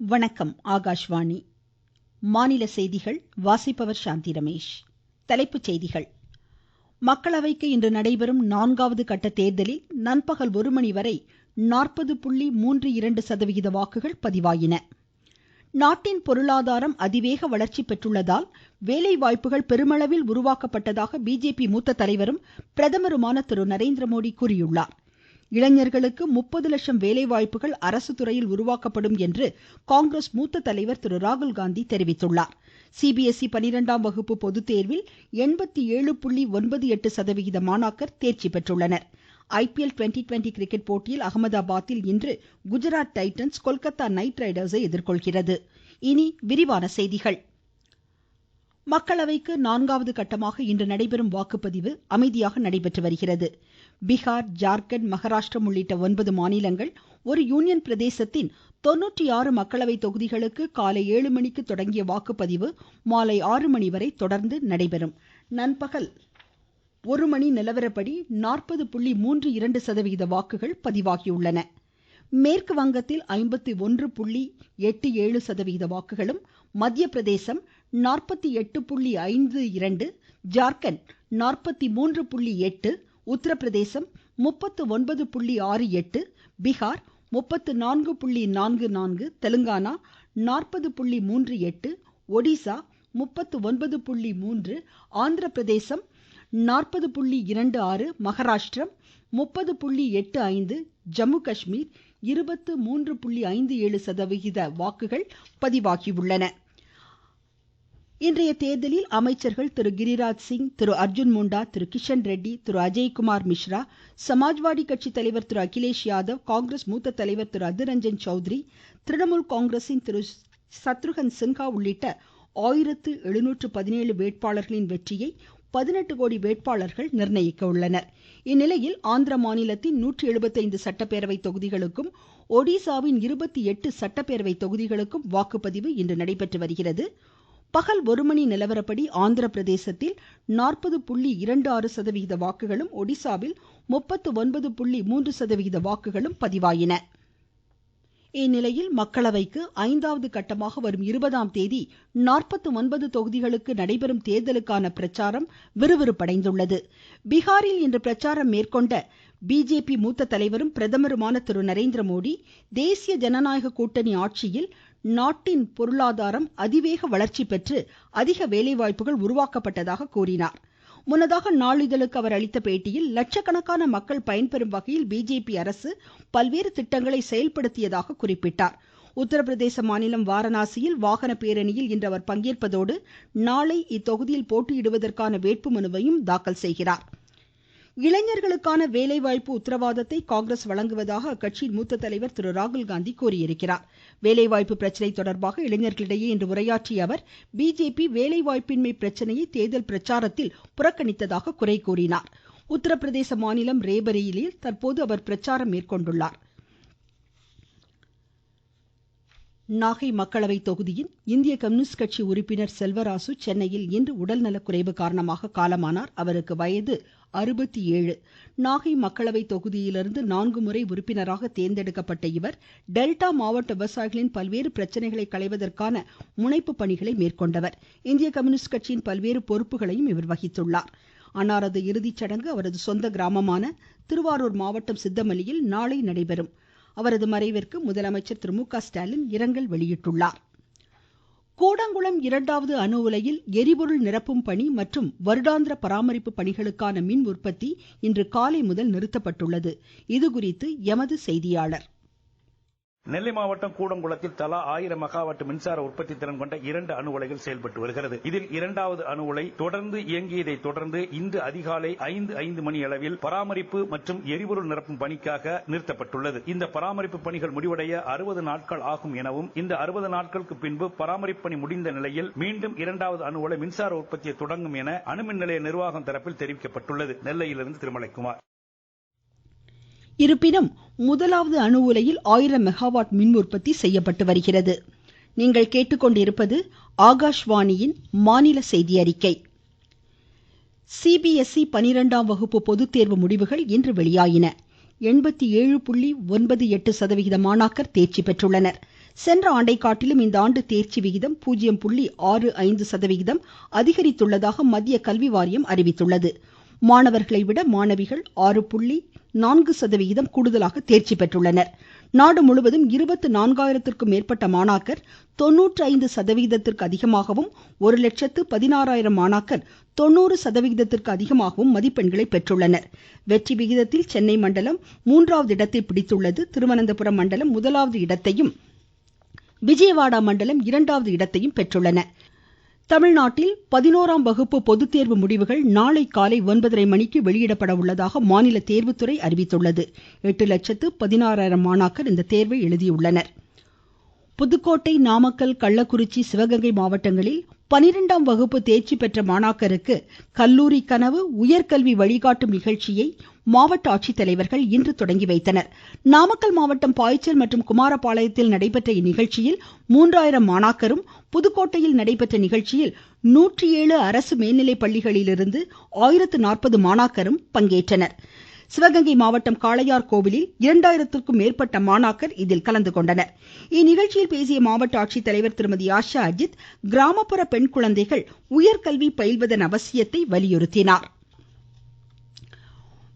வணக்கம் ஆகாஷ்வாணி. மாநில செய்திகள் வாசிப்பவர் சாந்தி ரமேஷ். தலைப்புச் செய்திகள். மக்களவைக்கு இன்று நடைபெறும் நான்காவது கட்ட தேர்தலில் நண்பகல் ஒரு மணி வரை நாற்பது புள்ளி மூன்று இரண்டு சதவிகித வாக்குகள் பதிவாயின. நாட்டின் பொருளாதாரம் அதிவேக வளர்ச்சி பெற்றுள்ளதால் வேலைவாய்ப்புகள் பெருமளவில் உருவாக்கப்பட்டதாக பிஜேபி மூத்த தலைவரும் பிரதமருமான திரு நரேந்திரமோடி கூறியுள்ளார். இளைஞர்களுக்கு முப்பது லட்சம் வேலைவாய்ப்புகள் அரசு துறையில் உருவாக்கப்படும் என்று காங்கிரஸ் மூத்த தலைவர் திரு ராகுல்காந்தி தெரிவித்துள்ளார். சிபிஎஸ்இ பனிரெண்டாம் வகுப்பு பொதுத்தேர்வில் எண்பத்தி ஏழு புள்ளி ஒன்பது எட்டு சதவிகித மாணாக்கர் தேர்ச்சி பெற்றுள்ளனர். ஐபிஎல் ட்வெண்ட்டி ட்வெண்ட்டி கிரிக்கெட் போட்டியில் அகமதாபாத்தில் இன்று குஜராத் டைட்டன்ஸ் கொல்கத்தா நைட் ரைடர்ஸை எதிர்கொள்கிறது. இனி விரிவான செய்திகள். மக்களவைக்கு நான்காவது கட்டமாக இன்று நடைபெறும் வாக்குப்பதிவு அமைதியாக நடைபெற்று வருகிறது. பீகார் ஜார்க்கண்ட் மகாராஷ்டிரம் உள்ளிட்ட ஒன்பது மாநிலங்கள் ஒரு யூனியன் பிரதேசத்தின் தொண்ணூற்றி ஆறு மக்களவை தொகுதிகளுக்கு காலை ஏழு மணிக்கு தொடங்கிய வாக்குப்பதிவு மாலை ஆறு மணி வரை தொடர்ந்து நடைபெறும். நண்பகல் ஒரு மணி நிலவரப்படி நாற்பது புள்ளி மூன்று இரண்டு சதவிகித வாக்குகள் பதிவாகியுள்ளன. மேற்கு வங்கத்தில் ஐம்பத்தி ஒன்று புள்ளி எட்டு ஏழு சதவிகித வாக்குகளும் மத்திய பிரதேசம் நாற்பத்தி எட்டு புள்ளி ஐந்து இரண்டு ஜார்க்கண்ட் நாற்பத்தி மூன்று புள்ளி எட்டு உத்தரப்பிரதேசம் முப்பத்து ஒன்பது புள்ளி ஆறு எட்டு பீகார் முப்பத்து நான்கு புள்ளி நான்கு நான்கு தெலுங்கானா நாற்பது புள்ளி மூன்று எட்டு ஒடிசா முப்பத்து ஒன்பது புள்ளி மூன்று ஆந்திர பிரதேசம் நாற்பது புள்ளி இரண்டு ஆறு மகாராஷ்டிரம் முப்பது புள்ளி எட்டு ஐந்து ஜம்மு காஷ்மீர் இருபத்து மூன்று புள்ளி ஐந்து ஏழு சதவிகித வாக்குகள் பதிவாகியுள்ளன. இன்றைய தேர்தலில் அமைச்சர்கள் திரு கிரிராஜ் சிங் திரு அர்ஜுன் முண்டா திரு கிஷன் ரெட்டி திரு அஜய்குமார் மிஸ்ரா சமாஜ்வாடி கட்சி தலைவர் திரு அகிலேஷ் யாதவ் காங்கிரஸ் மூத்த தலைவர் திரு அதிர் ரஞ்சன் சௌத்ரி திரிணாமுல் காங்கிரஸின் திரு சத்ருகன் சின்ஹா உள்ளிட்ட ஆயிரத்து எழுநூற்று பதினேழு வேட்பாளர்களின் வெற்றியை பதினெட்டு கோடி வேட்பாளர்கள் நிர்ணயிக்க உள்ளனர். இந்நிலையில் ஆந்திர மாநிலத்தின் நூற்றி சட்டப்பேரவை தொகுதிகளுக்கும் ஒடிசாவின் இருபத்தி எட்டு சட்டப்பேரவை தொகுதிகளுக்கும் வாக்குப்பதிவு இன்று நடைபெற்று வருகிறது. பகல் ஒரு மணி நிலவரப்படி ஆந்திர பிரதேசத்தில் நாற்பது புள்ளி இரண்டு ஆறு சதவிகித வாக்குகளும் ஒடிசாவில் முப்பத்து ஒன்பது புள்ளி மூன்று சதவிகித வாக்குகளும் பதிவாயின. இந்நிலையில் மக்களவைக்கு ஐந்தாவது கட்டமாக வரும் இருபதாம் தேதி நாற்பத்து ஒன்பது தொகுதிகளுக்கு நடைபெறும் தேர்தலுக்கான பிரச்சாரம் விறுவிறுப்படைந்துள்ளது. பீகாரில் இன்று பிரச்சாரம் மேற்கொண்ட பிஜேபி மூத்த தலைவரும் பிரதமருமான திரு நரேந்திரமோடி தேசிய ஜனநாயக கூட்டணி ஆட்சியில் நாட்டின் பொருளாதாரம் அதிவேக வளர்ச்சி பெற்று அதிக வேலைவாய்ப்புகள் உருவாக்கப்பட்டதாக கூறினார். முன்னதாக நாளிதழுக்கு அவர் அளித்த பேட்டியில் லட்சக்கணக்கான மக்கள் பயன்பெறும் வகையில் பிஜேபி அரசு பல்வேறு திட்டங்களை செயல்படுத்தியதாக குறிப்பிட்டார். உத்தரப்பிரதேச மாநிலம் வாரணாசியில் வாகன பேரணியில் இன்று அவர் பங்கேற்பதோடு நாளை இத்தொகுதியில் போட்டியிடுவதற்கான வேட்புமனுவையும் தாக்கல் செய்கிறார். இளைஞர்களுக்கான வேலைவாய்ப்பு உத்தரவாதத்தை காங்கிரஸ் வழங்குவதாக அக்கட்சியின் மூத்த தலைவர் திரு ராகுல்காந்தி கூறியிருக்கிறார். வேலைவாய்ப்பு பிரச்சனை தொடர்பாக இளைஞர்களிடையே இன்று உரையாற்றிய அவர் பிஜேபி வேலைவாய்ப்பின்மை பிரச்சனையை தேர்தல் பிரச்சாரத்தில் புறக்கணித்ததாக குறை கூறினார். உத்தரப்பிரதேச மாநிலம் ரேபரேலியில் தற்போது அவர் பிரச்சாரம் மேற்கொண்டுள்ளார். நாகை மக்களவை தொகுதியின் இந்திய கம்யூனிஸ்ட் கட்சி உறுப்பினர் செல்வராசு சென்னையில் இன்று உடல்நலக்குறைவு காரணமாக காலமானார். அவருக்கு வயது அறுபத்தி ஏழு நாகை மக்களவை தொகுதியிலிருந்து நான்கு முறை உறுப்பினராக தேர்ந்தெடுக்கப்பட்ட இவர் டெல்டா மாவட்ட விவசாயிகளின் பல்வேறு பிரச்சனைகளை களைவதற்கான முனைப்பு பணிகளை மேற்கொண்டவர். இந்திய கம்யூனிஸ்ட் கட்சியின் பல்வேறு பொறுப்புகளையும் இவர் வகித்துள்ளார். அன்னாரது இறுதிச் சடங்கு அவரது சொந்த கிராமமான திருவாரூர் மாவட்டம் சித்தமல்லியில் நாளை நடைபெறும். அவரது மறைவிற்கு முதலமைச்சர் திரு மு க ஸ்டாலின் இரங்கல் வெளியிட்டுள்ளார். கூடங்குளம் இரண்டாவது அணு உலையில் எரிபொருள் நிரப்பும் பணி மற்றும் வருடாந்திர பராமரிப்பு பணிகளுக்கான மின் உற்பத்தி இன்று காலை முதல் நிறுத்தப்பட்டுள்ளது. இதுகுறித்து எமது செய்தியாளர். நெல்லை மாவட்டம் கூடங்குளத்தில் தலா ஆயிரம் மெகாவாட் மின்சார உற்பத்தி திறன் கொண்ட இரண்டு அணு உலைகள் செயல்பட்டு வருகிறது. இதில் இரண்டாவது அணு உலை தொடர்ந்து இயங்கியதை தொடர்ந்து இன்று அதிகாலை ஐந்து ஐந்து மணி அளவில் பராமரிப்பு மற்றும் எரிபொருள் நிரப்பும் பணிக்காக நிறுத்தப்பட்டுள்ளது. இந்த பராமரிப்பு பணிகள் முடிவடைய அறுபது நாட்கள் ஆகும் எனவும் இந்த அறுபது நாட்களுக்கு பின்பு பராமரிப்பு பணி முடிந்த நிலையில் மீண்டும் இரண்டாவது அணு உலை மின்சார உற்பத்தியை தொடங்கும் என அணுமின் நிலைய நிர்வாகம் தரப்பில் தெரிவிக்கப்பட்டுள்ளது. நெல்லையிலிருந்து திருமலைக்குமார். இருப்பினும் முதலாவது அணு உலையில் ஆயிரம் மெகாவாட் மின் உற்பத்தி செய்யப்பட்டு வருகிறது. நீங்கள் கேட்டுக்கொண்டிருப்பது ஆகாஷ்வாணியின் மாநில செய்தி அறிக்கை. சிபிஎஸ்இ பனிரெண்டாம் வகுப்பு பொதுத்தேர்வு முடிவுகள் இன்று வெளியாயின. எண்பத்தி ஏழு புள்ளி ஒன்பது எட்டு சதவிகித மாணாக்கர் தேர்ச்சி பெற்றுள்ளனர். சென்ற ஆண்டை காட்டிலும் இந்த ஆண்டு தேர்ச்சி விகிதம் பூஜ்ஜியம் புள்ளி ஆறு ஐந்து சதவிகிதம் அதிகரித்துள்ளதாக மத்திய கல்வி வாரியம் அறிவித்துள்ளது. மாணவர்களை விட மாணவிகள் ஆறு புள்ளி நான்கு சதவிகிதம் கூடுதலாக தேர்ச்சி பெற்றுள்ளனர். நாடு முழுவதும் இருபத்து நான்காயிரத்திற்கும் மேற்பட்ட மாணாக்கர் தொன்னூற்றி ஐந்து சதவிகிதத்திற்கு அதிகமாகவும் ஒரு லட்சத்து பதினாறாயிரம் மாணாக்கர் தொண்ணூறு சதவிகிதத்திற்கு அதிகமாகவும் மதிப்பெண்களை பெற்றுள்ளனர். வெற்றி விகிதத்தில் சென்னை மண்டலம் மூன்றாவது இடத்தை பிடித்துள்ளது. திருவனந்தபுரம் மண்டலம் முதலாவது இடத்தையும் விஜயவாடா மண்டலம் இரண்டாவது இடத்தையும் பெற்றுள்ளன. தமிழ்நாட்டில் பதினோராம் வகுப்பு பொதுத்தேர்வு முடிவுகள் நாளை காலை ஒன்பதரை மணிக்கு வெளியிடப்பட உள்ளதாக மாநில தேர்வுத்துறை அறிவித்துள்ளது. எட்டு லட்சத்து பதினாறாயிரம் மாணாக்கர் இத்தேர்வை எழுதியுள்ளனர். புதுக்கோட்டை நாமக்கல் கள்ளக்குறிச்சி சிவகங்கை மாவட்டங்களில் பனிரெண்டாம் வகுப்பு தேர்ச்சி பெற்ற மாணாக்கருக்கு கல்லூரி கனவு உயர்கல்வி வழிகாட்டும் நிகழ்ச்சியை மாவட்ட ஆட்சித்தலைவர்கள் இன்று தொடங்கி வைத்தனர். நாமக்கல் மாவட்டம் பாய்ச்சல் மற்றும் குமாரபாளையத்தில் நடைபெற்ற இந்நிகழ்ச்சியில் மூன்றாயிரம் மாணாக்கரும் புதுக்கோட்டையில் நடைபெற்ற நிகழ்ச்சியில் நூற்றி ஏழு அரசு மேல்நிலைப்பள்ளிகளிலிருந்து ஆயிரத்து நாற்பது மாணாக்கரும் பங்கேற்றனர். சிவகங்கை மாவட்டம் காளையார் கோவிலில் இரண்டாயிரத்திற்கும் மேற்பட்ட மாணாக்கர் இதில் கலந்து கொண்டனர். இந்நிகழ்ச்சியில் பேசிய மாவட்ட ஆட்சித்தலைவர் திருமதி ஆஷா அஜித் கிராமப்புற பெண் குழந்தைகள் உயர்கல்வி பயில்வதன் அவசியத்தை வலியுறுத்தினார்.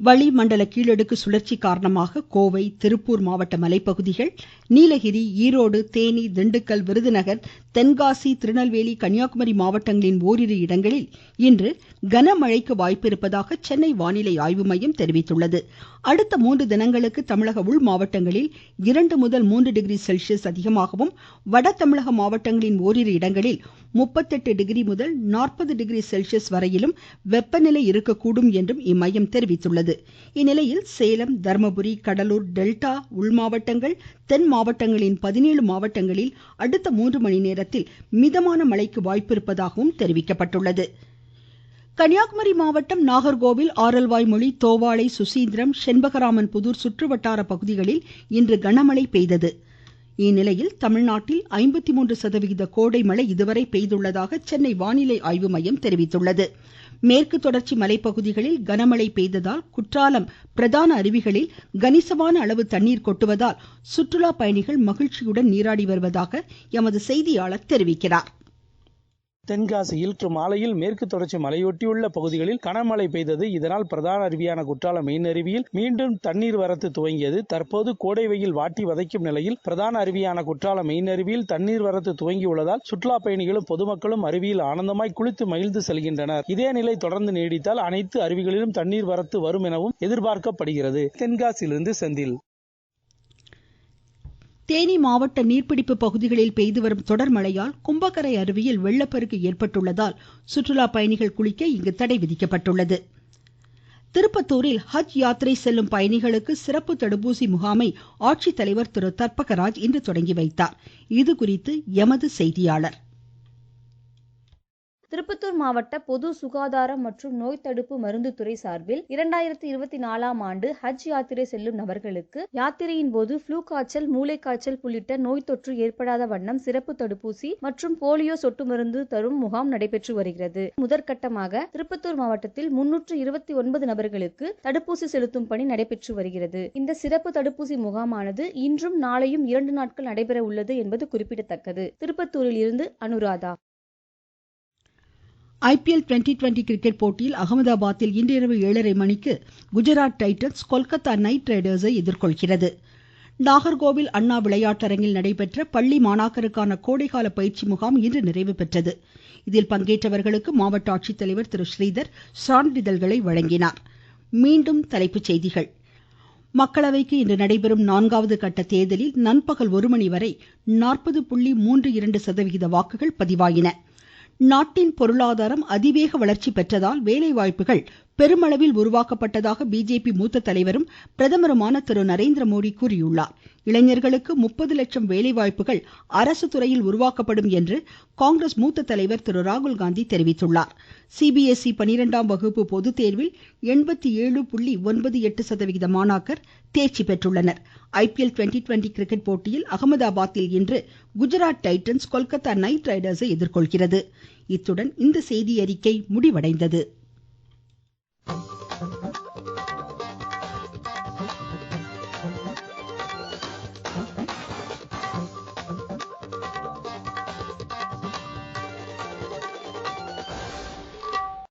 வளிமண்டல கீழடுக்கு சுழற்சி காரணமாக கோவை திருப்பூர் மாவட்ட மலைப்பகுதிகள் நீலகிரி ஈரோடு தேனி திண்டுக்கல் விருதுநகர் தென்காசி திருநெல்வேலி கன்னியாகுமரி மாவட்டங்களின் ஓரிரு இடங்களில் இன்று கனமழைக்கு வாய்ப்பிருப்பதாக சென்னை வானிலை ஆய்வு மையம் தெரிவித்துள்ளது. அடுத்த மூன்று தினங்களுக்கு தமிழக உள் மாவட்டங்களில் இரண்டு முதல் மூன்று டிகிரி செல்சியஸ் அதிகமாகவும் வட தமிழக மாவட்டங்களின் ஓரிரு இடங்களில் முப்பத்தெட்டு டிகிரி முதல் நாற்பது டிகிரி செல்சியஸ் வரையிலும் வெப்பநிலை இருக்கக்கூடும் என்றும் இம்மையம் தெரிவித்துள்ளது. இந்நிலையில் சேலம் தர்மபுரி கடலூர் டெல்டா உள் மாவட்டங்கள் தென் மாவட்டங்களின் பதினேழு மாவட்டங்களில் அடுத்த மூன்று மணி நேரத்தில் மிதமான மழைக்கு வாய்ப்பிருப்பதாகவும் தெரிவிக்கப்பட்டுள்ளது. கன்னியாகுமரி மாவட்டம் நாகர்கோவில் ஆரல்வாய்மொழி தோவாளை சுசீந்திரம் செண்பகராமன் புதூர் சுற்றுவட்டார பகுதிகளில் இன்று கனமழை பெய்தது. இந்நிலையில் தமிழ்நாட்டில் ஐம்பத்தி மூன்று சதவிகித கோடை மழை இதுவரை பெய்துள்ளதாக சென்னை வானிலை ஆய்வு மையம் தெரிவித்துள்ளது. மேற்கு தொடர்ச்சி மலைப்பகுதிகளில் கனமழை பெய்ததால் குற்றாலம் பிரதான அருவிகளில் கணிசமான அளவு தண்ணீர் கொட்டுவதால் சுற்றுலா பயணிகள் மகிழ்ச்சியுடன் நீராடி வருவதாக எமது செய்தியாளர் தெரிவிக்கிறார். தென்காசியில் இன்று மாலையில் மேற்கு தொடர்ச்சி மலையொட்டியுள்ள பகுதிகளில் கனமழை பெய்தது. இதனால் பிரதான அருவியான குற்றாலம் மெயின் அருவியில் மீண்டும் தண்ணீர் வரத்து துவங்கியது. தற்போது கோடை வெயில் வாட்டி வதைக்கும் நிலையில் பிரதான அருவியான குற்றாலம் மெயின் அருவியில் தண்ணீர் வரத்து துவங்கியுள்ளதால் சுற்றுலா பயணிகளும் பொதுமக்களும் அருவியில் ஆனந்தமாய் குளித்து மகிழ்ந்து செல்கின்றனர். இதே நிலை தொடர்ந்து நீடித்தால் அனைத்து அருவிகளிலும் தண்ணீர் வரத்து வரும் எனவும் எதிர்பார்க்கப்படுகிறது. தென்காசியிலிருந்து செந்தில். தேனி மாவட்ட நீர்பிடிப்பு பகுதிகளில் பெய்து வரும் தொடர் மழையால் கும்பக்கரை அருவியில் வெள்ளப்பெருக்கு ஏற்பட்டுள்ளதால் சுற்றுலா பயணிகள் குளிக்க இங்கு தடை விதிக்கப்பட்டுள்ளது. திருப்பத்தூரில் ஹஜ் யாத்திரை செல்லும் பயணிகளுக்கு சிறப்பு தடுப்பூசி முகாமை ஆட்சித்தலைவர் திரு தர்பகராஜ் இன்று தொடங்கி வைத்தார். இதுகுறித்து எமது செய்தியாளர். திருப்பத்தூர் மாவட்ட பொது சுகாதாரம் மற்றும் நோய் தடுப்பு மருந்து துறை சார்பில் இரண்டாயிரத்தி இருபத்தி நாலாம் ஆண்டு ஹஜ் யாத்திரை செல்லும் நபர்களுக்கு யாத்திரையின் போது ஃப்ளூ காய்ச்சல் மூளைக்காய்ச்சல் உள்ளிட்ட நோய் தொற்று ஏற்படாத வண்ணம் சிறப்பு தடுப்பூசி மற்றும் போலியோ சொட்டு மருந்து தரும் முகாம் நடைபெற்று வருகிறது. முதற்கட்டமாக திருப்பத்தூர் மாவட்டத்தில் முன்னூற்று இருபத்தி ஒன்பது நபர்களுக்கு தடுப்பூசி செலுத்தும் பணி நடைபெற்று வருகிறது. இந்த சிறப்பு தடுப்பூசி முகாமானது இன்றும் நாளையும் இரண்டு நாட்கள் நடைபெற உள்ளது என்பது குறிப்பிடத்தக்கது. திருப்பத்தூரில் இருந்து Anuradha. IPL twenty twenty cricket போட்டியில் அகமதாபாத்தில் இன்றிரவு ஏழரை மணிக்கு குஜராத் டைட்டன்ஸ் கொல்கத்தா நைட் ரைடர்ஸை எதிர்கொள்கிறது. நாகர்கோவில் அண்ணா விளையாட்டரங்கில் நடைபெற்ற பள்ளி மாணாக்கருக்கான கோடைகால பயிற்சி முகாம் இன்று நிறைவு பெற்றது. இதில் பங்கேற்றவர்களுக்கு மாவட்ட ஆட்சித்தலைவர் திரு ஸ்ரீதர் சான்றிதழ்களை வழங்கினார். மீண்டும் தலைப்புச் செய்திகள். மக்களவைக்கு இன்று நடைபெறும் நான்காவது கட்ட தேர்தலில் நண்பகல் ஒரு மணி வரை நாற்பது புள்ளி மூன்று இரண்டு சதவிகித வாக்குகள் பதிவாயின. நாட்டின் பொருளாதாரம் அதிவேக வளர்ச்சி பெற்றதால் வேலைவாய்ப்புகள் பெருமளவில் உருவாக்கப்பட்டதாக பிஜேபி மூத்த தலைவரும் பிரதமருமான திரு நரேந்திர மோடி கூறியுள்ளார். இளைஞர்களுக்கு முப்பது லட்சம் வேலைவாய்ப்புகள் அரசு துறையில் உருவாக்கப்படும் என்று காங்கிரஸ் மூத்த தலைவர் திரு ராகுல் காந்தி தெரிவித்துள்ளார். சிபிஎஸ்இ பனிரெண்டாம் வகுப்பு பொதுத் தேர்வில் எண்பத்தி ஏழு புள்ளி ஒன்பது எட்டு சதவிகித மாணாக்கர் தேர்ச்சி பெற்றுள்ளனர். ஐபிஎல் டுவெண்டி ட்வெண்ட்டி கிரிக்கெட் போட்டியில் அகமதாபாத்தில் இன்று குஜராத் டைட்டன்ஸ் கொல்கத்தா நைட் ரைடர்ஸை எதிர்கொள்கிறது. இத்துடன் இந்த செய்தியறிக்கை முடிவடைந்தது.